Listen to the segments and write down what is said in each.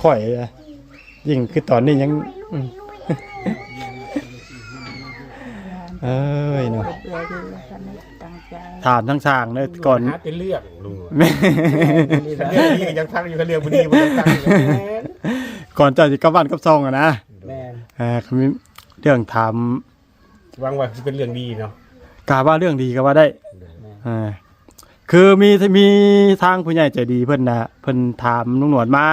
ข่อยอะยิ่งคือตอนนี้ยังอืมเอ้ยเนาะเบื่ออยู่แล้วก็ไม่ตั้งใจถามทั้งสร้างเลยก่อน หาเป็นเรื่องลุงแม่เรื่องนี้ก็ยังทักอยู่กับเรื่องบุรีบุรีทักอยู่แม่นก่อนเจะสิกลับบ้านกับซองอะนะแม่นเอ่าคือมีเรื่องถามหวังว่าเป็นเรื่องดีเนาะกาว่าเรื่องดีก็ว่าได้อ่าคือมีมีทางผู้ใหญ่ใจดีเพิ่นนะเพิ่นถามลุงหนวดมา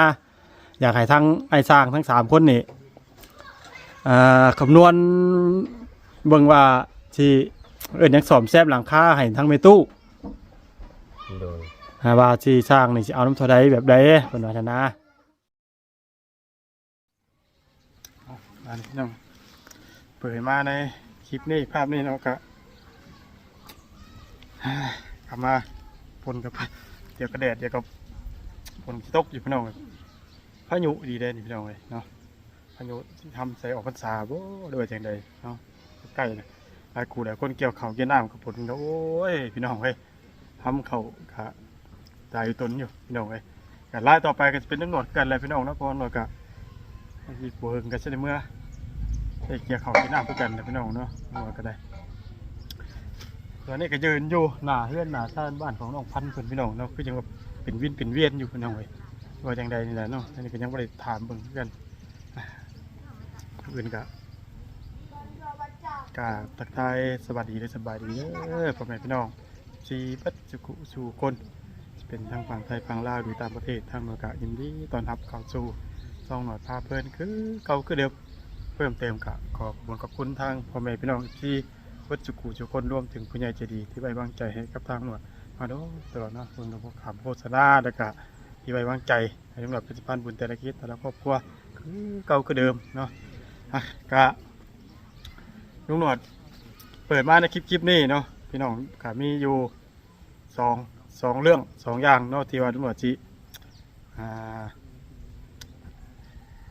อยากให้ทั้งไอ้สร้างทั้งสามคนนี่อ่าคำนวณเบิ่งว่าที่เอิ้นหยังสอมแซบหลังคาให้ทั้งเมตู้โดยอ่าว่าที่สร้างนี่สิเอาน้ำเท่าใดแบบใดเพิ่นว่าซั่นนะเอาอันนี้น้องเปิดมาในคลิปนี้ภาพนี้เนาะก็กลับมาฝนกับเดี๋ยวกระแดดเดี๋ยวกับฝนที่ตกอยู่พี่น้องเลย พายุดีเด่นพี่น้องเลยเนาะพายุที่ทำใส่ออกพรรษาบ่ด้วยจังใดเนาะใกล้เลยหลายกูหลายคนเกี่ยวเข่าเกี่ยวน้ำกับฝนก็โอ้ยพี่น้องเว้ยทำเข่ากะตายอยู่ตนอยู่พี่น้องเว้ยกันไล่ต่อไปก็จะเป็นเรื่องหนวดกันเลยพี่น้องนะพราะว่าหนวดกะอีกบัวเฮิงก็จะได้เมื่อได้เกี่ยวเข่าเกี่ยวน้ำเพื่อกันเลยพี่น้องเนาะหนวดก็ได้ตอนนี้ก็ยืนอยู่หน้าเฮือนหน้าซ่านบ้านของน้องพันธุ์เพิ่นพี่น้องเนาะคือจังว่าเป็นวินเป็นเวียนอยู่พี่น้องเว้ย ว่าจังใดนี่แหละเนาะอันนี้ก็ยังบ่ได้ถามเบิ่งคือกันอื่นก็กาบทักทายสวัสดีและสบายดีเด้อพ่อแม่พี่น้องชีปัจจุกุสู่คนจะเป็นทางฝั่งไทยฝั่งลาวหรือต่างประเทศทางเมืองกะยินดีตอนรับเข้าสู่ซองหน่อยพาเพิ่นคือเก่าคือเดิมเพิ่มเติมกะขอบคุณขอบคุณทางพ่อแม่พี่น้องที่วัดจุกูจุคนรวมถึงผู้ใหญ่ใจดีที่ไว้วางใจให้กับทางหน่วยมาโดตลอดนะคุณพวกขำโฆษณาแล้วก็ ที่ไว้วางใจให้สำหรับผลิตภัณฑ์บุญแต่ละคิดแต่ละครอบครัวคือเก่าคือเดิมเนาะอะก็ลุงหนวดเปิดมาในคลิปคลิปนี้เนาะพี่น้องก็มีอยู่สองสองเรื่องสองอย่างเนาะที่ว่าลุงหนวดจีอ่า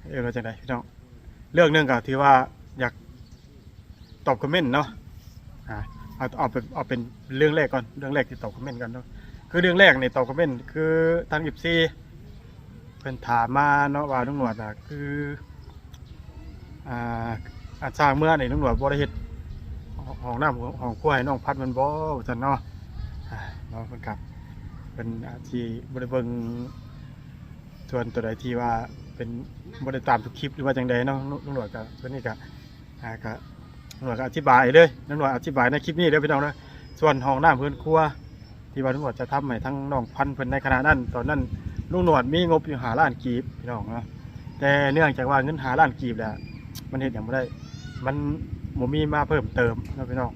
เออเราจะไดพี่น้องเรื่องหนึ่งก็ที่ว่าอยากตอบคอมเมนต์เนาะอ่าเอาเอาเป็นเอาเป็นเรื่องแรกก่อนเรื่องแรกที่ตอบคอมเมนต์กันเนาะ คือเรื่องแรกเนี่ยตอบคอมเมนต์คือทางหยิบซีเป็นถามมาเนาะว่าลุงหนวดอะคืออ่าอาสร้างเมื่อนี่ลุงหนวดบ่ได้เฮ็ดห้องน้ำของครัวให้น้องพัดมันบ่จันเนาะอ่าเนาะเพิ่นครับเป็นอาที่บ่ได้เบิ่งส่วนตัวใดที่ว่าเป็นบ่ได้ตามทุกคลิปหรือว่าจังใดเนาะลุงหนวดก็เพิ่นนี่ก็อ่าก็ตำรวจก็อธิบายเลยตำรวจอธิบายในคลิปนี้เด้อพี่น้องนะส่วนห้องน้ำเพื่อนครัว ที่ว่าตำรวจจะทำให้ทั้งน้องพันธุ์เพิ่นในขณะนั้น ตอนนั้นลุงหนวดมีงบอยู่หาล้านกีบพี่น้องเนาะแต่เนื่องจากว่าเงินหาล้านกีบแหละมันเห็นอย่างไม่ได้ มันบ่มีมาเพิ่มเติมนะพี่น้อง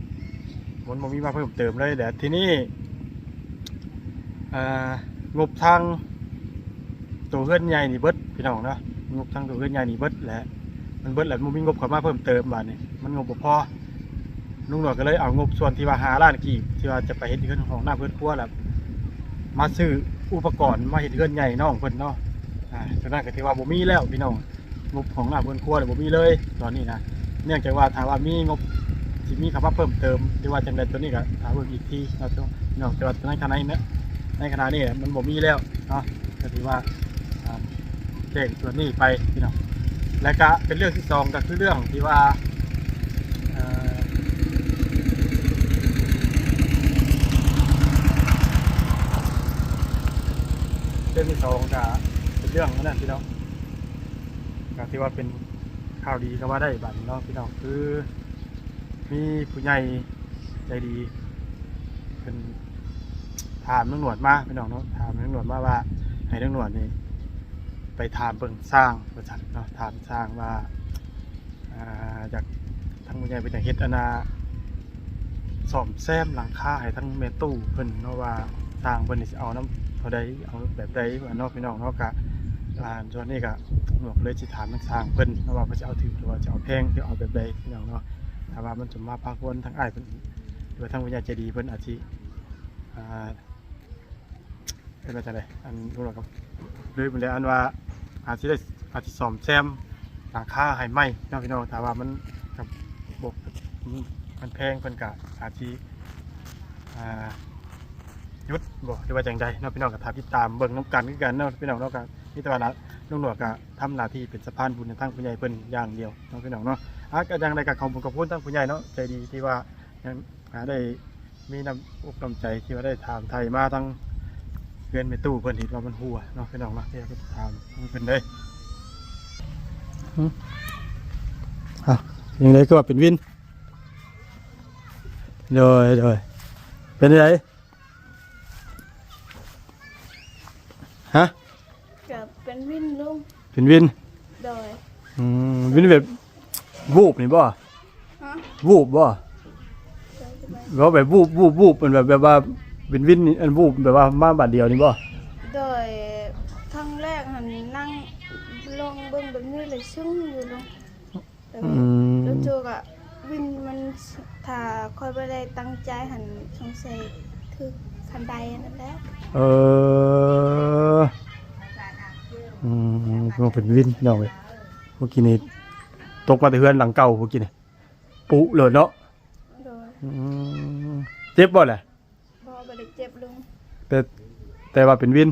มันบ่มีมาเพิ่มเติมเลยแต่ทีนี้อ่งบทางตัวเฮือนใหญ่นี่เบิดพี่น้องเนาะงบทางตัวเฮือนใหญ่นี่เบิดแหละมันเบิดแหละมันมีงบเข้ามาเพิ่มเติมบาดนี้มันงบบ่พอ ลุงหนวดก็เลยเอางบส่วนที่ว่าหาล้านกีบที่ว่าจะไปเฮ็ดเรือนของหน้าเพื่อนครัวแหละมาซื้ออุปกรณ์มาเฮ็ดเรือนใหญ่น้องเพิ่อนเนาะอ่าฉะนั้นก็ถือว่าบ่มีแล้วพี่น้องงบของหน้าเพื่อนครัวเนี่ยบ่มีเลยตอนนี้นะเนื่องจากว่าถ้าว่ามีงบที่มีคำว่าเพิ่มเติมหรือว่าจังใดตัวนี้ก็ถามเบิ่งอีกทีเนาะพี่น้องแต่ว่าในขณะนี้เนี่ยในขณะนี้มันบ่มีแล้วเนาะก็ถือว่าแจ้งส่วนนี้ไปพี่น้องและก็เป็นเรื่องที่สองก็คือเรื่องที่ว่าเอ่อ เรื่องที่สองก็เป็นเรื่องนั่นพี่น้องก็ที่ว่าเป็นข่าวดีก็ว่าได้บัตรเนาะพี่น้องคือมีผู้ใหญ่ใจดีเป็นถามตำรวจมาพี่น้องเนาะถามตำรวจมาว่าให้ตำรวจนี่ไปถามเบิ่งสร้างบริษัทเนาะถามสร้างว่าอาจากทางผู้ใหญ่เป็นอย่างเฮ็ดอนาซ่อมแซมหลังคาให้ทั้งเมตู้เพิ่นเนาะว่าสร้างเพิ่นนี่สิเอาน้ำ ท่าใดเอาแบบใดว่านาะพี่น้องเนาะกะอ่าส่วนนี้ก็หนวกเลยสิถามทางสางเพิ่นว่าเพิ่นจะเอาถือหรือว่าจะเอาแพงหรือเอาแบบใดพี่น้องเนาะถ้าว่ามันจะมาพากวนทางอ้ายเพิ่นหรือว่าทางผู้ใหญ่ใจดีเพิ่นอาจสิอ่าเป็นว่าจังไดอันหรอครับเลยเป็นเลยอันว่าอาจจะได้อาจจะสอมแซมหลังคาให้ไหมเนาะพี่น้องแต่ว่ามันกับบกมันแพงเพิ่นกะอาจจะอ่า ยุดบ่หรือว่าจังใดเนาะพี่น้องก็ทาติดตามเบิ่งน้ำกันคือกันเนาะพี่น้องเนาะก็มีแต่ว่าลุงหนวดก็ทำหน้าที่เป็นสะพานบุญในทางผู้ใหญ่เพิ่นอย่างเดียวเน้องพี่น้องเนาะอะก็ยังได้กับขอบคุณขอบคุณทางผู้ใหญ่เนาะใจดีที่ว่ายังหาได้มีน้ำอกน้ำใจที่ว่าได้ถามไทยมาทั้งเพื่อนในตู้เพิ่นเห็นว่ามันหัวเนาะพี่น้องเนาะที่ก็ถามเพิ่นได้อะยังไงก็ว่าเป็นวินโดยโดยเป็นไง ฮะกับเป็นวินลุงเป็นวินโดยอืมวินแบบวูบนี่บ่ฮะวูบบ่ว่าแบบวูบวูบวูบเป็นแบบแบบว่าเป็นวินนี่อันวูบแบบว่ามาบาทเดียวนี่บ่โดยครั้งแรกหันนั่งลงเบิ่งแบบนี้เลยซึ่งอยู่ลงอืมแล้วจูกอะวินมันถ้าคอยไปได้ตั้งใจหันสงสัยคือ คันใดนั่นแหละเอออืมมันเป็นวินพี่น้องเว้ยเมื่อกี้นี่ตกมาแต่เฮือนหลังเก่าเมื่อกี้นี่ปุเลยเนาะโดยอืมเจ็บบ่แหละพอไปได้เจ็บลุงแต่แต่ว่าเป็นวิน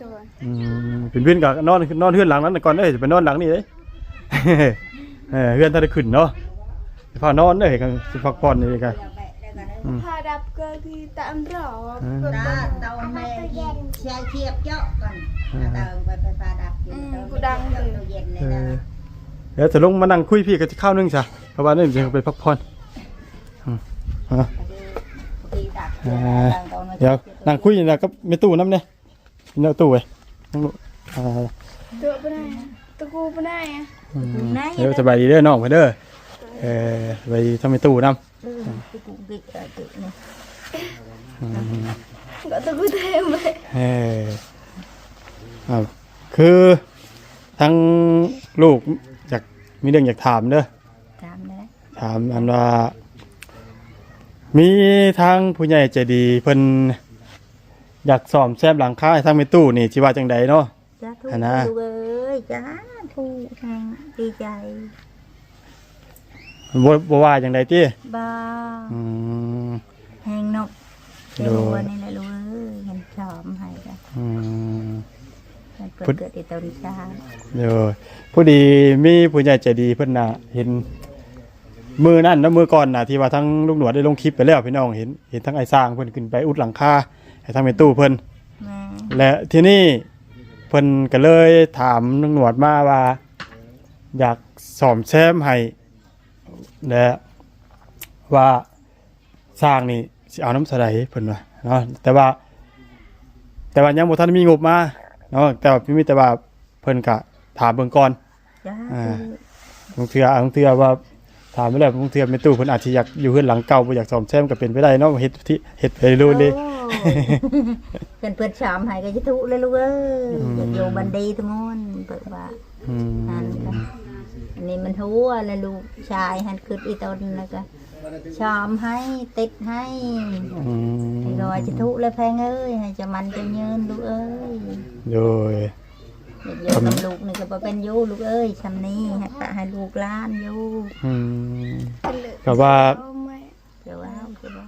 โดยอืมเป็นวินก็นอนนอนเฮือนหลังนั้นก่อนเด้อจะไปนอนหลังนี้เด้เออเฮือนถ้าได้ขึ้นเนาะสิพานอนเด้อกันสิพักผ่อนนี่กัน Ừ. พาดับก็ที่ตามรออืมเพิ่น đó ก็ tàu mẹ xe chiếc chứ còn tàu phải phải pha đạp Ừ, tàu cô đang tàu từ- tàu dệt เอ này อ là เดี๋ยวจะลงมานั่งคุยพี่กันจะข้าวนึงจ้ะเพราะว่านี่จะไปพักผ่อนอืมอะ đi đạp À, tàu tàu nó เดี๋ยวนั่งคุยนี่นะก็ไม่ตู้น้ำเนี่ยเนาตู้เว้ยนั่งดูอ่าตัวไปไหนตะกูไปไหนอะอืมเดี๋ยวสบายดีเด้อน้องไปเด้อ เออสบายดีทำไม่ตู้น้ำ Ừ, cái cụ vịt ở tự này อืมก็ตะกูเต็มเลยเอออ่าคือทั้งลูกอยากมีเรื่องอยากถามเด้อ làm đấy ถามอันว่า มีทางผู้ใหญ่ใจดีเพิ่นอยากซ่อมแซมหลังคาให้ทางไม่ตู้นี่สิว่าจังใดเนาะ cha thu À, nè. thu ơi cha thu hàng đi chạy บ่บ่ว่าจังใดติ ba อืม hàng nộp cái Rồi. lúa này là lúa ơi hàng chòm hay là อืม hàng Phút- cướp cướp đi tàu đi xa เดี๋ยวผู้ดีมีผู้ใหญ่ใจดีเพิ่นน่ะเห็น มือนั่นแล้วมือก่อนน่ะที่ว่าทั้งลูกหนวดได้ลงคลิปไปแล้วพี่น้องเห็นเห็นทั้งไอ้สร้างเพิ่นขึ้นไปอุดหลังคาให้ทางไปตู้เพิ่น mà และที่นี่เพิ่นก็เลยถามลุงหนวดมาว่า อยากสอมแซมให้ และว่าสร้างนี่สิเอาน้ำสไลด์เพิ่นว่าเนาะแต่ว่า แต่ว่ายังบ่ทันมีงบมาเนาะแต่ว่ามีแต่ว่าเพิ่นก็ถามเบิ่งก่อน cha À. thu บางเทื่อบางเทื่อว่าถามไปแล้วบางเทื่อแม่ตู้เพิ่นอาจสิอยากอยู่เฮือนหลังเก่าบ่อยากสอมแซมก็เป็นไปได้เนาะเฮ็ดที่เฮ็ดไปเรื่อยๆเลย cần vượt chòm hay cái thu lên luôn ơi Ừ. dù bên đi thôi muốn vợ bà อืมอันก็ นี่มันหัวแล้วลูกชายหันขึ้นอีตนแล้วก็ชอมให้ติดให้อืมให้รอยจะทุเลยแพงเอ้ยให้จะมันจะเยินลูกเอ้ยโดย เดี๋ยวอยู่กับลูกนี่ก็บ่เป็นอยู่ลูกเอ้ยชำนี้ให้ปะให้ลูกหล้านอยู่อืมเป็นเลยก็ว่าเอาไหมเดี๋ยวว่าเดี๋ยวว่า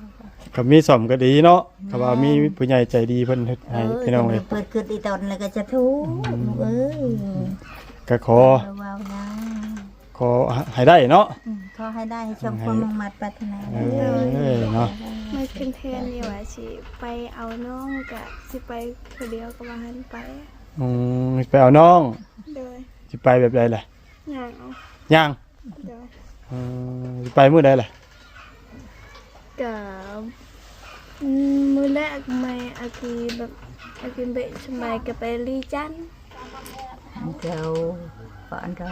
ก็มีสมก็ดีเนาะก็ว่ามีผู้ใหญ่ใจดีเพิ่นเฮ็ดเอให้อพี่น้องเลยเปิดขึ้นอีตนแล้วก็จะทุลูกเอ้ยก็ขอ เดี๋ยวว่านะ ขอให้ได้เนาะอืมขอให้ได้ให้ชมความมุ่งมั่นปรารถนาเอเด้ออเนาะไม่ขึ้นเทรนนี่ว่าสิไปเอาน้องกะสิไปคนเดียวก็ว่าหันไปอืมไปเอาน้องโดยสิไปแบบใดล่ะย่างเอาย่างโดยอืมสิไปมื้อใดล่ะกับมือแรกไม่อากีแบบอากีเบะสมัยกับไปลีจันเดี๋ยวก่อนก็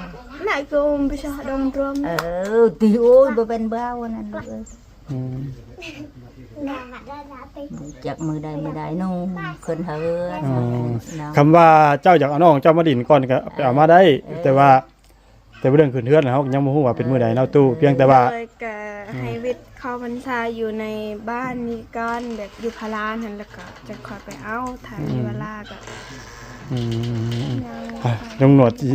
น่ากูมไปชอดงรวมเออตีโอ้ยบ่เป็นบ้าวันนั้นลูกเอ้ยอืมจักมือใดมือใดนู่นขึ้นเฮือนอืมเนาะคำว่าเจ้าอยากเอาน้องเจ้ามาดินก่อนก็ไปเอามาได้ แต่ว่า แต่ว่าเรื่องขึ้นเฮือนน่ะเฮายังบ่ฮู้ว่าเป็นมื้อใดเนาะตู้เพียงแต่ว่าเลยกะให้วิทย์เข้าพรรษาอยู่ในบ้านนี้ก่อนแบบอยู่พารานหันแล้วก็จะคอยไปเอาถ่ายมีเวลาก็อืมยังอะลุงหนวดสิ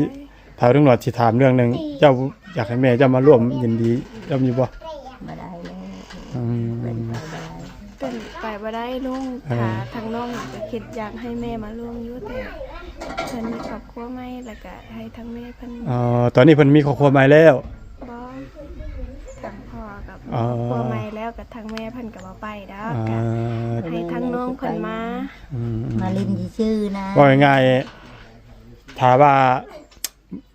ถ้าลุงหนวดสิถามเรื่องหนึงเจ้าอยากให้แม่เจ้ามาร่วมยินดีย่อมอยู่บ่มาได้เลยอืมเป็นไปได้เป็นไปบ่ได้ลุงเออถ้าทางน้องก็คิดอยากให้แม่มาร่วมอยู่แต่เพิ่นมีครอบครัวใหม่แล้วก็ให้ทั้งแม่เพิ่นอ๋อตอนนี้เพิ่นมีครอบครัวใหม่แล้ว บ่ทั้งพ่อกับอ๋อครอบครัวใหม่แล้วกับทั้งแม่เพิ่นก็บ่ไปดอกอ่าก็ให้ทั้งน้องเพิ่นมา อืมมาลินชื่อๆนะ ว่าง่ายๆถามว่า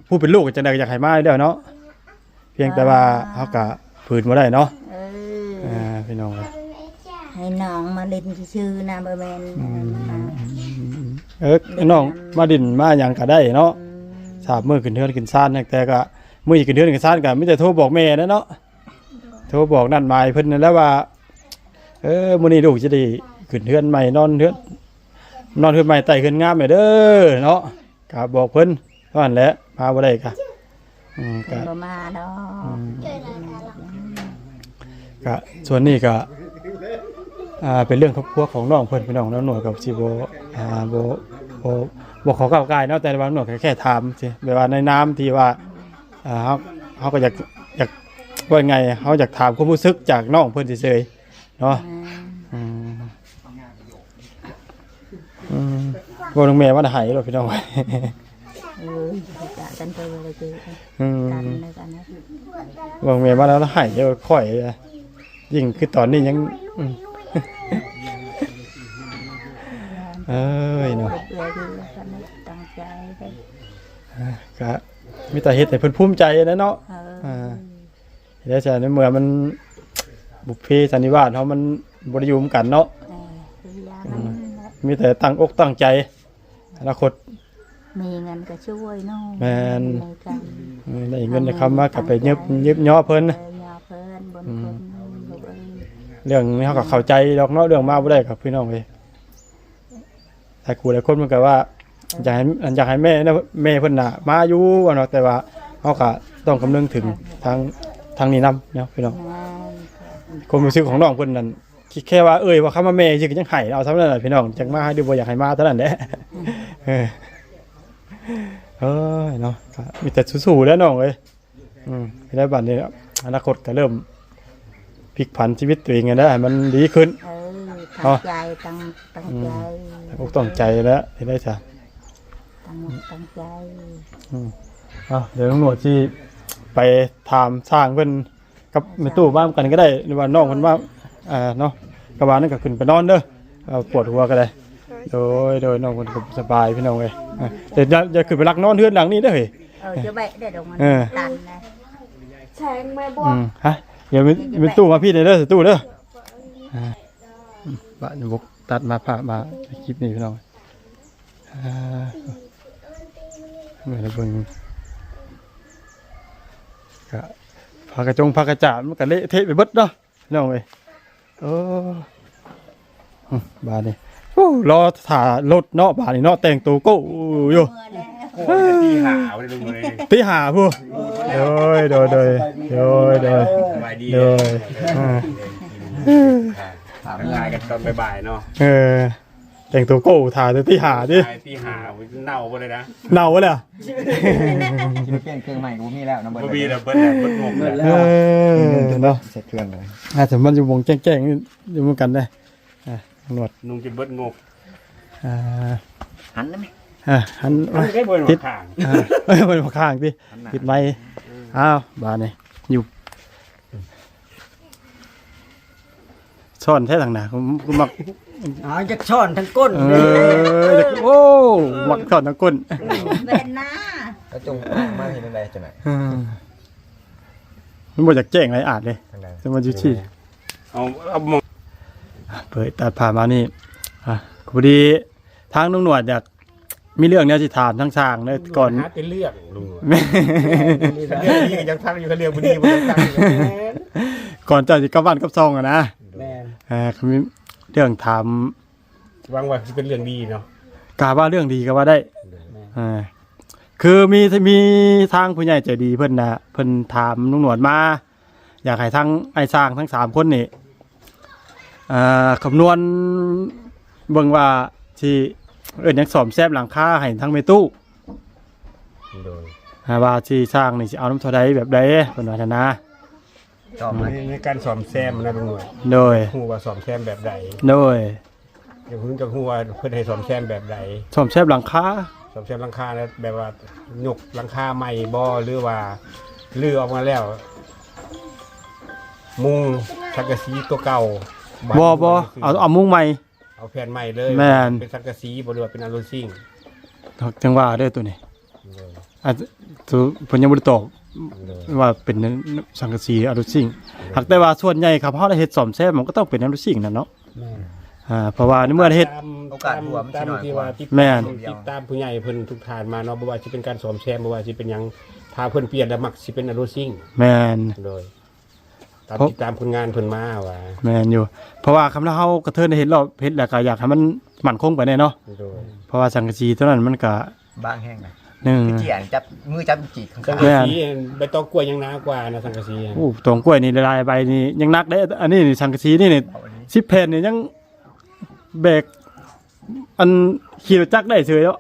ผู้เป็นลูกก็จะได้อยากให้มาเด้อเนาะเพียงแต่ว่าเฮาก็ฝืนบ่ได้เนาะเอออ่าพี่น้องเอ้ยให้น้องมาลินชื่อๆนะบ่แม่นมาเอิกน้องมาดินมาหยังก็ได้เนาะอืมสามมื้อขึ้นเทือนขึ้นซ่านแต่ก็มื้อขึ้นเทือนขึ้นซ่านก็มีแต่โทรบอกแม่นะเนาะโทรบอกนั่นหมายเพิ่นนั่นแหล้วว่า เออมื้อนี้ลูกจะได้ขึ้นเทือนใหม่นอนเทือนนอนเทือนใหม่ไต่ขึ้นงามแม่เด้อเนาะก็บอกเพิ่นเท่านั้นแหละ มาบ่ได้ก็อืมก็บ่มาดอกก็ส่วนนี้ก็อ่าเป็นเรื่องครอบครัวของน้องเพิ่นพี่น้องแล้วหน่วยกับสิบ่อ่าบ่บ่บ่ขอก้าวไกลเนาะแต่ว่าหน่วยก็แค่ถามสิแบบว่าในน้ำที่ว่าอ่าเฮาเฮาก็อยากอยากว่าไงเฮาอยากถามความรู้สึกจากน้องเพิ่นเฉยๆเนาะอ่าอืมอืมบ่ต้องแม่ว่าหายหรอกพี่น้อง เออจะกันไปเลยคืออืมกันเลยกันนะบ่แม่ว่าแล้วหายเดี๋ยวค่อยอะยิ่งคือตอนนี้ยังอืมเอ้ยเนาะเบื่อคือกันตั้งใจไปก็มีแต่เฮ็ดให้เพิ่นภูมิใจนะเนาะเอออ่าแล้วแต่ในเมื่อมันบุพเพสันนิวาสเฮามันบ่ได้อยู่ร่วมกันเนาะเออคือยามันแหละมีแต่ตั้งอกตั้งใจอนาคต มีเงินก็ช่วยเน้องแม่นในกันเออได้เงินได้คำมาก็ไปยึบยึบย่อเพิ่นเออยาเพิ่นบนคนลูกเอ้ยเรื่องนี้เฮาก็เข้าใจดอกเนาะเรื่องมาบ่ได้ครับพี่น้องเอ้ยแต่กูหลายคนมันก็ว่าอยากให้อยากให้แม่นะแม่เพิ่นน่ะมาอยู่ว่าเนาะแต่ว่าเฮาก็ต้องคำนึงถึงทางทางนี้นํเนาะพี่น้องงานความรู้สึกของน้องเพิ่นนั่นคิดแค่ว่าเอ้ยว่าคำว่าแม่สิก็ยังไห้เอาเท่านั้นแหละพี่น้องจังมาให้ดูบ่อยากให้มาเท่านั้นแหละเออ เอ้ยเนาะก็มีแต่สู้ๆแล้วน้องเอ้ยอืมแล้วบัดนี้อนาคตก็เริ่มพลิกผันชีวิตตัวเองไงนะให้มันดีขึ้น เออเอาตั้งใจตั้งตั้งใจตั้งอกต้องใจแล้วที่ได้จ้ะตั้งอกตั้งใจเอาเดี๋ยวน้องหนวดที่ไปถามสร้างเพิ่นกับแม่ตู้บ้านกันก็ได้หรือว่าน้องเพิ่นว่าอ่าเนาะกระบานั่นก็ขึ้นไปนอนเด้อเอาปวดหัวก็ได้ โดยโดยน้องคนก็สบายพี่น้องเลยอะแต่อย่าอย่าขึ้นไปรักนอนเทือนหลังนี้เด้อเฮ้ย เออจะแบะได้ดอกมันเออ ตันนะแทงแม่บวอืกมฮะอย่าเป็นเป็นตู้มาพี่เด้อเด้อตู้เด้ออ่าอืมบ้านบุกตัดมาผ่ามาคลิปนี้พี่น้องอ่าเมื่อเบิ่งก็พากระจงพากระจาดมันก็เละเทะไปเบิดเนาะพี่น้องเอ้ยโอ้อืมบ้านนี้ โอ้รอถ่ารถเนาะบ้านนี้เนาะแต่งตัวโก้อยู่โอ้ยตีหาวเลยลุงเลยตีหาผู้โดยโดยโดยโดยโดย สบายดีโดยอ่า ถามงานกันตอนบ่ายๆเนาะเออแต่งตัวโก้ถ่ายแต่ตีหาดิตีหาวเน่าไปเลยนะเน่าวะเลยอะเปลี่ยนเครื่องใหม่กูมีแล้วนะเบิบ่ร์ดมีแล้วเบิ้ลแล้วเบิ้ลงงแล้วเออเนาะเสร็จเครื่องเลยอาจจะมันอยู่วงแจ้งๆอยู่เหมือนกันได้อะ หนวดนุ่งจะเบิ้ลงงอ่าหันได้ไหมอะหันมันได้เบิ้ลติดข้างอ่าเอ้ยมันมาข้างดิติดไม้อ้าวบานนี่อยู่ซ่อนแท้ทางหน้าผมผมมักอ๋อจะช่อนทั้งก้นเออเด็กโอ้มักซ่อนทั้งก้นเป็นหน้าแล้วจงมาเห็นอะไรจะไหนอืมมันบ่อยากแจ้งอะไรอาจเลย ทางใดจะมาอยู่ที่ เอาเอามอง เปิดตัดผ่านมานี่อะพอดีทางนุ่งหนวดอยากมีเรื่องเนี้ยสิถามทั้งสร้างเลยก่อน หาเป็นเรื่องลุงแม่เรื่องนี้ยังทักอยู่กับเรื่องบุดีมันยังทักอยู่ก่อนเจะสิกลับบ้านกับซองอะนะแม่นอ่าเขามีเรื่องถามหวังว่าจะเป็นเรื่องดีเนาะกาว่าเรื่องดีก็ว่าได้อ่าคือมีมีทางผู้ใหญ่ใจดีเพิ่นนะเพิ่นถามนุ่งหนวดมา อยากให้ทั้งไอ้สร้างทั้งสามคนนี่ อ่าคำนวณเบิ่งว่าที่เอิ้นหยังสอมแซบหลังคาให้ทั้งเมตู้โดยอ่าว่าที่สร้างนี่สิเอาน้ำเท่าใดแบบใดเพิ่นว่าท่านนะจอบไหมในการสอมแซมนะลุงหน่วยโดย ฮู้ว่าสอมแซมแบบใดโดยอย่างเพิ่งจะฮู้ว่าเพิ่นให้สอมแซมแบบใดสอมแซบหลังคาซ่อมแซมหลังคาแล้วแบบว่าหยกหลังคาใหม่บ่หรือว่าลื้อออกมาแล้ว มุงสังกะสีตัวเก่า บ่บ่เอาเอามุ้งใหม่ เอาแผ่นใหม่เลยแม่น เป็นสังกะสีบ่หรือว่าเป็นอะลูซิ่งจังว่าเด้อตัวนี้เลยอาจจะตัวเพิ่นยังบ่ได้ตอบเลยว่าเป็นสังกะสีอะลูซิ่งหากแต่ว่าส่วนใหญ่ครับเฮาได้เฮ็ดซ่อมแซมมันก็ต้องเป็นอะลูซิ่งนั่นเนาะแม่นอ่าเพราะว่าในเมื่อเฮ็ด ตามโอกาสรวมตามสิหน่อยที่กว่าว่าติดแม่น ติดตามผู้ใหญ่เพิ่นทุกทานมาเนาะบ่ว่าสิเป็นการซ่อมแซมบ่ว่าสิเป็นหยังถ้าเพิ่นเปลี่ยนแล้วมักสิเป็นอะลูซิ่งแม่น เลย ตามเพราะ ติดตามผลงานเพิ่นมาว่าแม่นอยู่ เพราะว่าคำาเฮากระเทินได้เฮ็ดรอบเฮ็ดแล้วก็อยากให้มันมั่นคงไปแน่เนาะโดยเพราะว่าสังกะสีตัวนั้นมันก็บางแห้งนะหนึ่งเจียนจับมือจับจีกข้างสังๆกะสีใบตองกล้วยยังหนากว่านะสังกะสีโอ้ตรงกล้วยนี่ละลายใบนี่ยังนักได้อันนี้นี่สังกะสีนี่นี่เอาอันนี้สิบแผ่นนี่ยังแบกอันขี่รถจักรได้เฉยแล้ว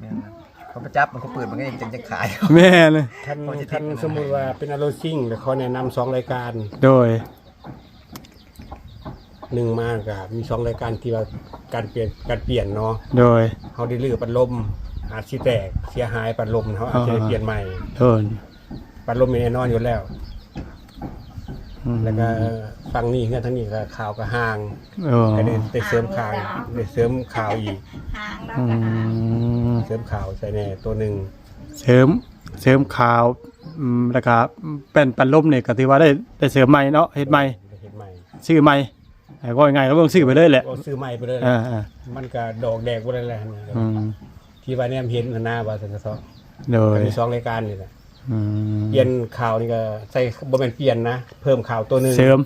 เนี่ยนะ เขาไปจับมันก็เปิดมันก็ยังจะจะขาย แม่เลยท่านท่านสมมุติว่าเป็นอะลูซิ่งแล้วเขาแนะนำสองรายการโดย หนึ่งมากกับมีสองรายการที่ว่าการเปลี่ยนการเปลี่ยนเนาะโดย เขาได้ลื้อปัดลมอาจสิแตกเสียหายปัดลมเขาอาจจะได้เปลี่ยนใหม่โดยปัดลมมีแน่นอนอยู่แล้ว อืมแล้วก็ฟังนี่เงื่อนทั้งนี้ก็ข่าวก็ห่างเออก็ได้ได้เสริมข่าวได้เสริมข่าวอีก ห่างแล้วอืก็ห่างม เสริมข่าวใส่แน่ตัวหนึ่งเสริมเสริมขาวอืมแล้วก็เป็นปันลมเนี่ยก็ถือว่าได้ได้เสริมใหม่เนาะเฮ็ดใหม่ได้เห็นใหม่ชื่อใหม่แต่ก็ยังไงก็ต้องซื้อไปเลยแหละก็ซื้อใหม่ไปเลยอ่าอ่ามันก็ดอกแดกบ่ได้แล้วนะอืมที่ว่าเนี่ยเห็นหน้าว่าสันกะซอโดยมีสองรายการนี่แหละอืมเปลี่ยนข่าวนี่ก็ใส่บ่แม่นเปลี่ยนนะเพิ่มข่าวตัวหนึงเสริม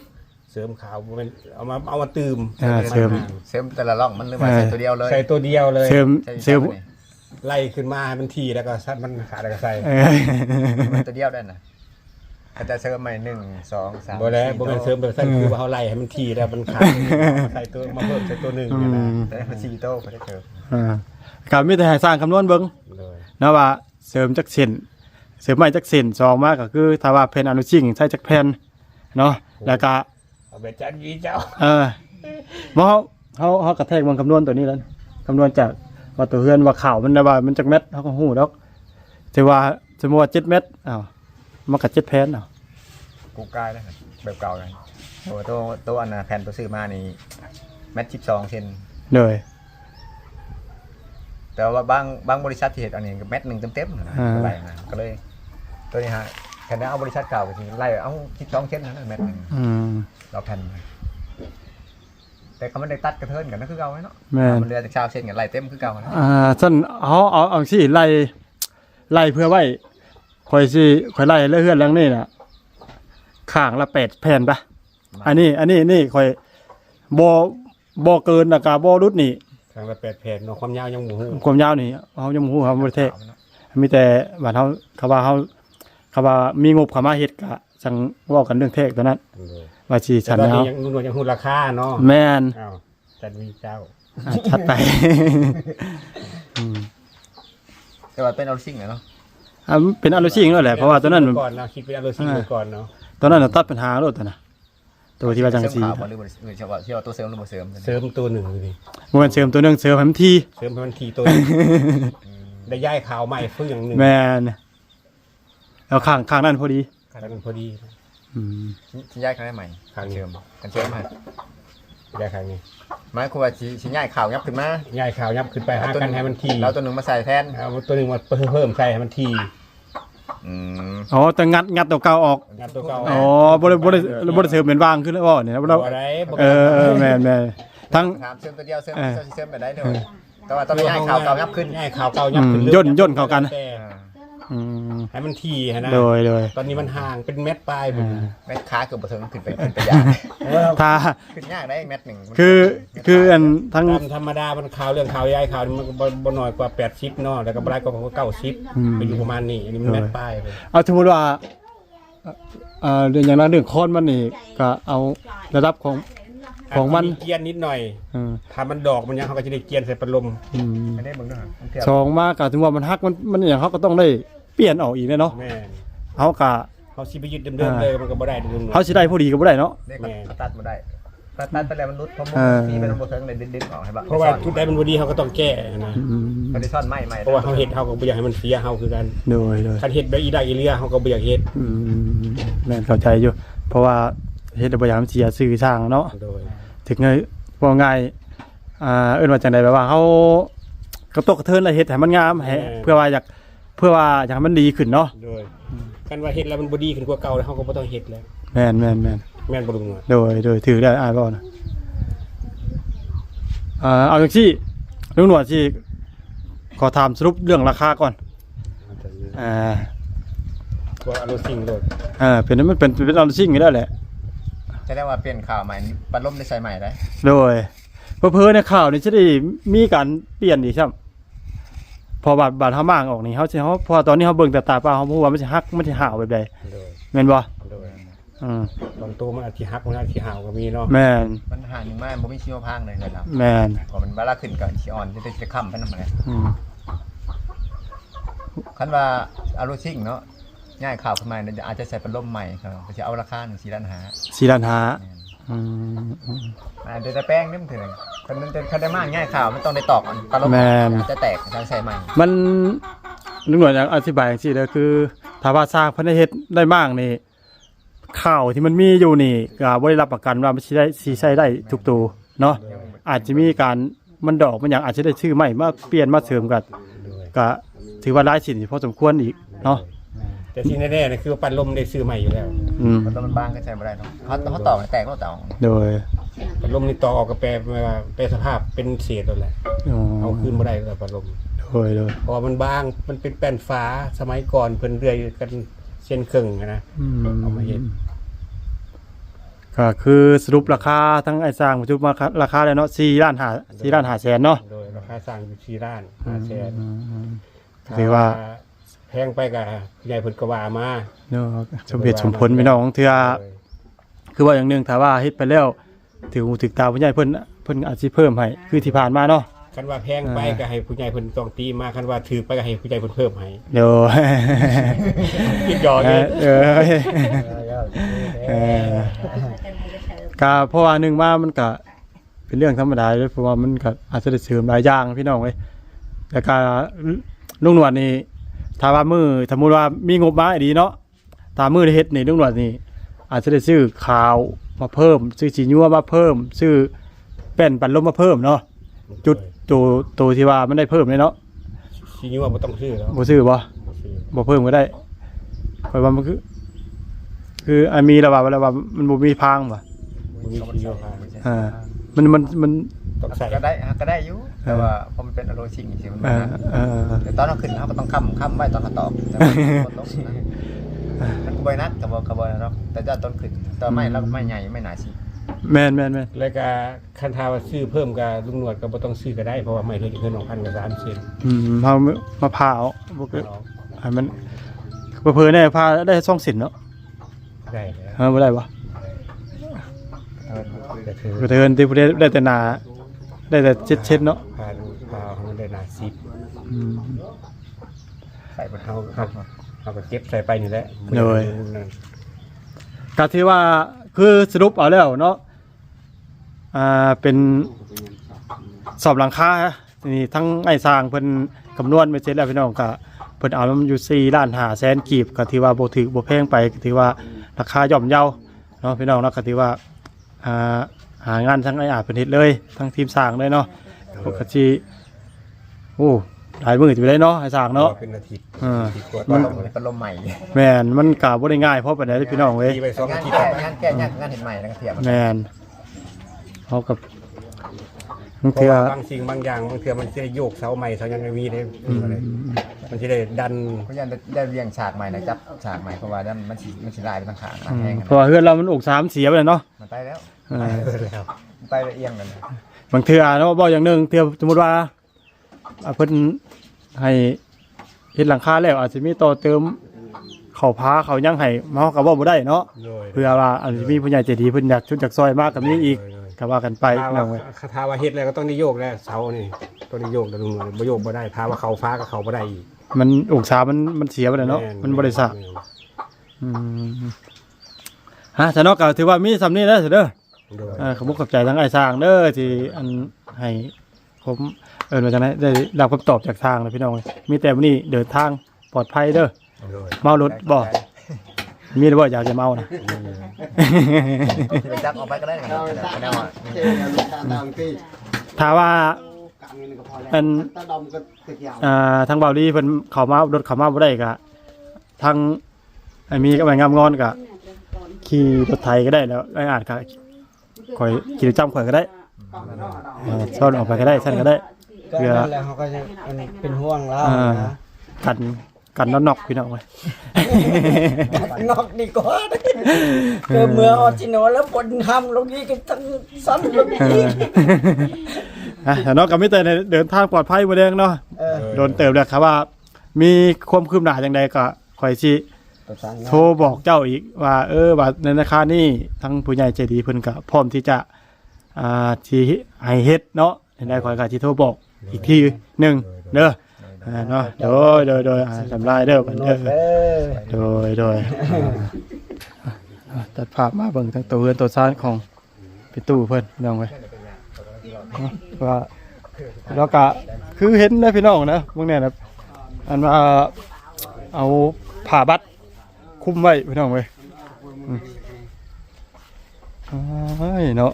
เสริมข่าวบ่แม่นเอามาเอามาตื่มอ่าเสริม เสริมแต่ละร่องมันเลยมาเออ ใส่ตัวเดียวเลยใส่ตัวเดียวเลยเสริมใส่เสริมใส่นี่ ไล่ขึ้นมาให้มันทีแล้วก็ซัดมันขาดแล้วก็ใส่เออมันตัวเดียวได้นะก็จะเสริมใหม่หนึ่งสองสามบ่แล้วบ่สี่แม่นเสริมแบบใส่คือว่าเฮาไล่ให้มันทีแล้วมันขาดใส่ตัวมาเพิ่มใส่ตัวหนึงอืเนี่ยนะมแต่ได้สี่โต๊ะก็ได้เสริมอ่าก็มีแต่ให้สร้างคำนวณเบิ่ง เลยนะว่าเสริมจักเส้นเสริมใหม่จักเส้นสองมาก็คือถ้าว่าแผ่นอนุชิงใช้จักแผ่นเนาะแล้วก็เอาไปจัดวีเจ้าเออบ่เฮาเฮาเฮากระแทกมันคำนวณตัวนี้แล้วคำนวณจาก ว่าตัวเฮือนว่าข่าวมันได้ว่ามันจักเม็ดเฮาก็ฮู้ดอกแต่ว่าสมมุติว่า7เม็ดอ้าวมันก็7แผ่นอ้าวกูกายได้ครับแบบเก่าเลยตัวตัวตัวอันน่ะแผ่นตัวซื้อมานี่แมทชิปสองเซนเลยแต่ว่าบางบางบริษัทที่เห็นอันนี้ก็แมทหนึ่งเต็มๆนะก็ไล่มาก็เลย ตัวนี้ฮะแค่นั้นเอาบริษัทเก่าไปทีไล่เอาชิปสองเซนนะแมทหนึ่งอืมเราแผ่นมา แต่เขาไม่ได้ตัดกระเทินกันนั่นคือเก่าไหมเนาะแม่น มันเรือจากชาวเซนกันไล่เต็มคือเก่านะอ่าซั่นเอาเอาเอาสิไล่ไล่เพื่อไว้ข่อยสิข่อยไล่เรื่อยๆหลังนี่น่ะข้างละ8แผ่นปะอันนี้ อันนี้นี่ค่อยบอบอเกินนะกาบอรุดนี่ทางละ8แผ่นเนาะความยาวยังบ่ฮู้ความยาวนี่เฮายังบ่ฮู้ครับบ่ได้แท้เอาเนาะมีแต่บัดเฮาเขาว่าเฮาเขาว่ามีงบเข้ามาเฮ็ดก็จังเว้ากันเรื่องแท้ตัวนั้นเลย ว่าสิแต่ฉันตอนแล้นี้วยังนุ่นวลยังฮู้ราคาเนาะแม่นอ้าวจัดวีเจ้าอะชัดไป อืมแต่ว่าเป็นเอาซิ่งเนาะอะมันเป็นอลูชิงแล้วแหละเพราะว่าตัวนั้นก่อนเนาะคิดเป็นอลูซิ่งไปก่อนเนาะตัวนั้นนะตัดปัญหาแล้วตัวน่ะตัวที่ว่าจังเสริมซี่ขาวบ่หรือบริษัทหรือเฉพาะที่เอาตัวเสริมหรือบ่เสริมเสริมตัวหนึ่งเลยดิบ่แม่นเสริมตัวหนึงเสริมให้มันทีเสริมให้มันทีตัวหนึ่งได้ย้ายข่าวใหม่เพิ่งอย่างหนึ่งแม่นแล้วข้างข้างนั้นพอดีแล้วมันพอดี อืมชิ้นย้ายครั้งได้ใหม่ครั้งนี้เสริมกันเสริมให้ย้ายข่าวนี้หมายความว่าชิ้นชิ้นย้ายข่าวยับขึ้นมาย้ายข่าวยับขึ้นไปหากันให้มันทีแล้วตัวหนึ่งมาใส่แทนเอาตัวหนึ่งมาเพิ่มใส่ให้มันที อืมอ๋อแต่งัดงัดตัวเก่าออกงัดตัวเก่า อ๋อบ่ได้บ่ได้บ่ได้เสริมเป็นวางขึ้นแล้วบ่เนี่ยเราอะไรเออเออแม่นแม่นทั้ง ถามเสริมตัวเดียวเสริมเออเสริมเสริมไปได้เลยแต่ว่าต้องย้ายข่าวเก่ายับขึ้น ย้ายข่าวเก่ายับขึ้นอืมย่นย่นเข้ากัน แต่ อ่า อืมให้มันทีฮะนะโดยโดยตอนนี้มันห่างเป็นเม็ดปลายหมดอ่าแม่ค้าเกือบบ่ถึงขึ้นไปขึ้นไปยากถ้า ขึ้นยากได้แมตหนึ่งมันคือคืออันทั้ง ตามธรรมดามันข่าวเรื่องข่าวย้ายข่าวนี่มันก็บ่บ่น้อยกว่า80เนาะแล้วก็บ่ได้กว่า90อืม ไปอยู่ประมาณนี้อันนี้มันเม็ดปลายเลยเอาสมมุติว่าเอ่อเรื่องอย่างนั้นเรื่องคอนมันนี่ก็เอาระดับของ ของมัน เกียนนิดหน่อยเออถ้ามันดอกมันยังเขาก็จะได้เกียนใส่ปัดลมอืม ไม่ได้เบิ่งด้วยมันเทียบสองมากก็ถึงว่ามันฮักมันมันอย่างเขาก็ต้องได้ เปลี่ยนออกอีกแน่เนาะแม่นเขาก็เขาสิไปยึดเดิมๆเลยมันก็บ่ได้เดิมๆเขาสิได้พอดีก็บ่ได้เนาะเด็กมันตัดมาได้ตัดตัดไปแล้วมันรุดเพราะมันเออ มีเป็นบ่เทิงเลยดึงๆออกให้บ่เพราะว่าทุกใดมันบ่ดีเขาก็ต้องแก้นะอืมเขาได้ซ่อนไม้ใหม่เพราะว่าเขาเฮ็ดเขาก็บ่อยากให้มันเสียเขาคือกันโดยโดยคันเฮ็ดแบบอีได้อีเลียเขาก็บ่อยากเฮ็ดอืมแม่นเข้าใจอยู่ เพราะว่าเฮ็ดแล้วบ่อยากให้มันเสียชื่อสร้างเนาะ โดยถึงไงว่าง่ายอ่าเอิ้นว่าจังไดแบบว่าเขากระตกกระเทินแล้วเฮ็ดให้มันงามให้เพื่อว่าอยาก เพื่อว่าอยากให้มันดีขึ้นเนาะโดยคันว่าเฮ็ดแล้วมันบ่ดีขึ้นกว่าเก่าแล้วเขาก็บ่ต้องเฮ็ดแล้วแม่นแม่นแม่นแม่นบ่ลุงว่าโดยโดยถือได้อ่านบ่นะอ่าเอาจังซี่ลุงหนวดสิขอถามสรุปเรื่องราคาก่อนอ่าว่าอารมณ์สิ่งโลดอ่าเป็นมันเป็นเป็นออริจินอยู่แล้วแหละ จะได้ว่าเปลี่ยนข่าวใหม่นี่ปัดลมได้ใส่ใหม่ได้โดยเพื่อๆในข่าวนี่จะได้มีการเปลี่ยนอีกใช่ไหมพ อบาดบาดเฮามางออกนี่เฮาสิเฮาเพอตอนนี้เฮาเบิ่งแต่ตาเปล่าเฮาบ่รู้ว่ามันสิฮักมันสิห่าวแบบใดโดยแม่นบ่โดยอืมบางตัวมันอาจสิหักมันอาจสิห่าวก็มีเนาะแม่นมันห่างอยู่มากบ่มีชีวภาคเลยนะครับแม่นพอมันเวลาขึ้นก็สิอ่อนจะได้จะค้ำไปนำเลยอืมคันว่าอารุซิ่งเนาะง่ายข่าวขึ้นมาเนี่ยอาจจะใส่ปัดลมใหม่ครับก็จะเอาราคา1 4ล้านหาสีล้านห้า อืมอืมอาจจะแป้งนิดถึงคันมันจะคันได้มากง่ายข่าวมันต้องได้ตอกอันปัดลมแม่นจะแตกจะใส่ใหม่มันลุงหนวดอยากอธิบายจังซี่เด้อคือถ้าว่าสร้างเพิ่นได้เฮ็ดได้มากนี่ข้าวที่มันมีอยู่นี่ก็บ่ได้รับประกันว่ามันสิได้สิใช้ได้ทุกตัวเนาะอาจจะมีการมันดอกมันอย่างอาจจะได้ชื่อใหม่มาเปลี่ยนมาเสริมกันโดยก็ถือว่าร้ายสินพอสมควรอีกเนาะ แต่ที่แน่ๆนะคือว่าปันลมได้ซื้อใหม่อยู่แล้วอืมปัดลมมันบางก็ใส่บ่ได้เนาะเขาเขาตอกให้แตกก็ตอกโดยปันลมนี่ต่อออกก็แปลว่าแปลสภาพเป็นเศษแล้วแหละอ๋อเอาคืนบ่ได้แล้วปันลมโดยโดยเพราะว่ามันบางมันเป็นแป้นฟ้าสมัยก่อนเพิ่นเรื่อยกันเส้นครึ่งอะนะ อืมเอามาเฮ็ด ก็คือสรุปราคาทั้งไอ้สร้างปัจจุบันราคาเลยเนาะสี่ล้านหาสี่ล้านหาแสนเนาะโดยราคาสร้างอยู่ที่ร้าน5แสนอืมอืม ถือว่าแพ งไปก็ใหญ่เพิ่นก็ว่ามาเนาะสมเหตุสมผลพี่น้องเถื่อโดยคือว่าอย่างหนึงถ้าว่าเฮ็ดไปแล้วถือหูถึกตาผู้ใหญ่เพิ่นเพิ่นอาจสิเพิ่มให้คือที่ผ่านมาเนาะ คันว่าแพงไปก็ให้ผู้ใหญ่เพิ่นต้องตีมาคันว่าถือไปก็ให้ผู้ใหญ่เพิ่นเพิ่มให้เดี๋ยว คิดยอเอเนี่อยเออเออก็เพราะว่าหนึ่งว่ามันก็เป็นเรื่องธรรมดาเลยเพราะว่ามันก็อาจจะได้เสริมหลายอย่างพี่น้องเว้ยแต่ก็ลุงหนวดนี่ ถ้าว่ามือสมมุติว่ามีงบมาให้ดีเนาะตามมือได้เฮ็ดนี่ลุงหนวดนี่อาจจะได้ซื้อข่าวมาเพิ่ม ซื้อจีนัวมาเพิ่ม ซื้อแป้นปันลมมาเพิ่มเนาะจุดตัวตัวที่ว่ามันได้เพิ่มเลยเนาะทีนี้ว่าบ่ต้องซื้อแล้วบ่ซื้อบ่บ่ซื้อบ่เพิ่มก็ได้ข่อยว่ามันคือ คืออันมีแล้วว่าแล้วว่ามันบ่มีพังว่ะบ่มีทีนี้ว่าอ่ามันมันมันต้องใส่ก็ได้ก็ได้อยู่ แต่ว่าพอมันเป็นอโรชิ่งจริงๆมันเออเออ แต่ตอนเราขึ้นเขาก็ต้องค้ำค้ำไว้ตอนเขาตอกแต่ว่ามันลงนะมันก็บ่อยนักกับบ่กับบ่เนาะแต่จะต้นขึ้นตอนไม่แล้วไม่ใหญ่ไม่หนาสิแม่นแม่นแม่นแล้วก็คันทาว่าซื้อเพิ่มกับลุงหนวดก็บ่ต้องซื้อก็ได้เพราะว่าไม่เฮ็ดเงิน2,000กับ3เซนอืมเฮามะพร้าวบ่เกิดให้มันเพิ่นๆได้พาได้ซ่องสินเนาะได้แล้วเออบ่ได้บ่แต่คือก็เทินที่ผู้ได้ได้แต่หนา ได้แต่เช็ดๆเนาะพาดูพาเขาได้หนาซิปอืม ใส่บนเขาเขาเขาเขาก็เก็บใส่ไปนี่แหละโดย ก็ที่ว่าคือสรุปเอาแล้วเนาะอ่าเป็นสอบหลังคานี่ทั้งไอ้สร้างเพิ่นคำนวณไปเสร็จแล้วพี่น้องก็เพิ่นเอามันอยู่4ล้าน5แสนกีบก็ถือว่าบ่ถือบ่แพงไปก็ถือว่าราคาย่อมเยาเนาะพี่น้องเนาะก็ถือว่าอ่า หางานทั้งไอ้อาจเพิ่นเฮ็ดเลย ทั้งทีมสร้างเลยเนาะปกติโอ้หลายมื้อสิไปได้เนาะไอ้สร้างเนาะ เป็นอาทิตย์อ่า อาทิตย์กว่ามัต้นองเป็นลมใหม่แม่นมันก็บ่ได้ง่ายเพราะปานใดเด้อพี่น้องเว้ย ตีไปสองงาอานทิตย์แก้งานแก้งานงานเห็นใหม่แล้วก็เทียบแมนเขากับบางเพเทื่ราะอว่าบางสิ่งบางอย่างบางเทื่อมันจะได้โยกเสาใหม่เสายังไม่มีได้อะไรมันจะได้ดันเพราะฉะนั้นได้เรียงฉากใหม่นะจับฉากใหม่เพราะว่านั้นมันสิมันสิลายไปทางขางอืมแห้งเพราะว่าเฮือนเรามันอกสามเสียไปเลยเนาะมันไปแล้วเออ แล้วไปละเอียงกันบางเทื่อเนาะบอกอย่างหนึ่งเทื่อสมมติว่าอ่าเพิ่นให้เฮ็ดหลังคาแล้วอาจจะมีต่อเติมเขาพาเขายังให้มาเฮาก็บ่บ่ได้เนาะโดยเพื่อว่าอาจจะมีผู้ใหญ่ใจดีเพิ่นอยากชุดจากซอยมากกับนี้อีกก็ว่ากันไปถ้าน้ว่าองเว้ยคาว่าเฮ็ดแล้วก็ต้องได้โยกแล้วเสานี่ต้องได้โยกแต่ลุงบ่โยกบ่ได้ถ้าว่าเขาฟ้าก็เขาบ่ได้อีกมันอกสามันมันเสียไปแล้วเนาะมันบ่ได้สร้างอืมฮะสนอกก็ถือว่ามีสำนี้แล้วเด้อ โดยเออขอบคุณขอบใจทั้งไอ้สร้างเด้อที่อันให้ผมเออมาจากนั้นได้รับคำตอบจากทางเลยพี่น้องมีแต่วันนี้เดินทางปลอดภัยเด้อโดยเมารถบ่มีหรือบ่อยากจะเมานะที่ไปจับออกไปก็ได้กันแน่ว่าเจ๊ลูกตาดำที่ถ้าว่ากังนี่ก็พอแล้วอันตาดำก็ตึกยาว อ่าทางเบาลีเพิ่นเข้ามารถเข้ามาบ่ได้ก็ทางไอ้มีกับไอ้งามงอนก็ขี่รถไถก็ได้แล้วไอ้อาจก็ ข่อยขี่รถจ้ำข่อยก็ได้เออซ่อนออกไปก็ได้ซั่นก็ได้ ก็เพื่อนั่นแหละเขาก็จะอันนี้เป็นห่วงเราอ่า นะกันกันนอกๆพี่น้องเว้ยนอกดีกว่าเกิดเมื่อออจิโนแล้วบนทำลงนี้ก็ทั้งซ้ำลงเอนี้ออะแต่นอกกับมิเตอร์เดินทางปลอดภัยบ่แดงเนาะ เออ โดนเติมแล้วครับว่า มีความคืบหน้าจังใดก็ข่อยสิ ประสานงานโทรบอกเจ้าอีกว่า เออว่าในราคานี่ทั้งผู้ใหญ่ใจดีเพิ่นก็พร้อมที่จะอ่าที่ให้เฮ็ดเนาะได้ข่อยก็สิโทรบอกอีกทีหนึงเด้ออ่าเนาะโดยโดยโดยอ่าสำลายเด้อบัดโนเด้อดเด้อโดยโดยอ่าตัดภาพมาเบิ่งทั้งตัวเรือนตัวซ่านของพี่ตู้เพิ่นพี่น้องเว้ยเนาะว่าแล้วก็คือเห็นนะพี่น้องนะพวกเนี้ยนะอันว่าเอาผ้าบัด คุ้มไว้พี่น้องเว้ยอืมอ้ยเนาะ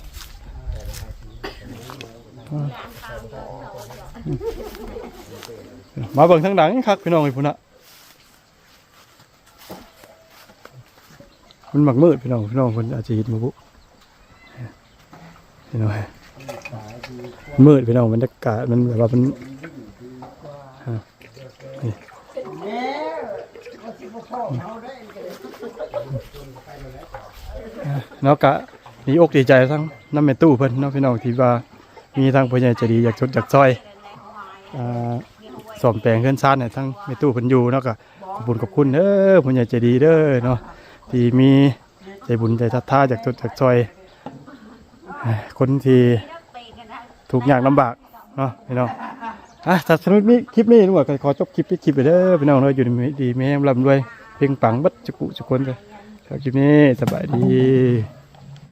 มาเบิ่งทางหลังคักพี่น้องไอ้พุ่นน่ะมันหมักมืดพี่น้องพี่น้องคนอาจจะเห็นมาบุพี่น้องมืดพี่น้องบรรยากาศมันแบบว่ามันฮะนี่ เนาะกะมีอกดีใจทั้งน้ำเมตู้เพิ่นเนาะพี่น้องที่ว่ามีทางผู้ใหญ่ใจดีอยากชดอยากซอยอ่าสอมแปลงเฮือนซ่านให้ทั้งเมตู้เพิ่นอยู่เนาะก็ขอบคุณขอบคุณเด้อผู้ใหญ่ใจดีเด้อเนาะที่มีใจบุญใจศรัทธาจากจุดจากซอยเอ่อคนที่ถูกข์ยากลำบากเนาะพี่น้องอะถ้าสนุกนี้คลิปนี้ด้วยก็ขอจบคลิปที่คลิปไปเด้อพี่น้องเราอยู่ดีดีไม่ลำด้วย พียงปังบัดจุกุจุกคนเลยครับคลิปนี้สบายดี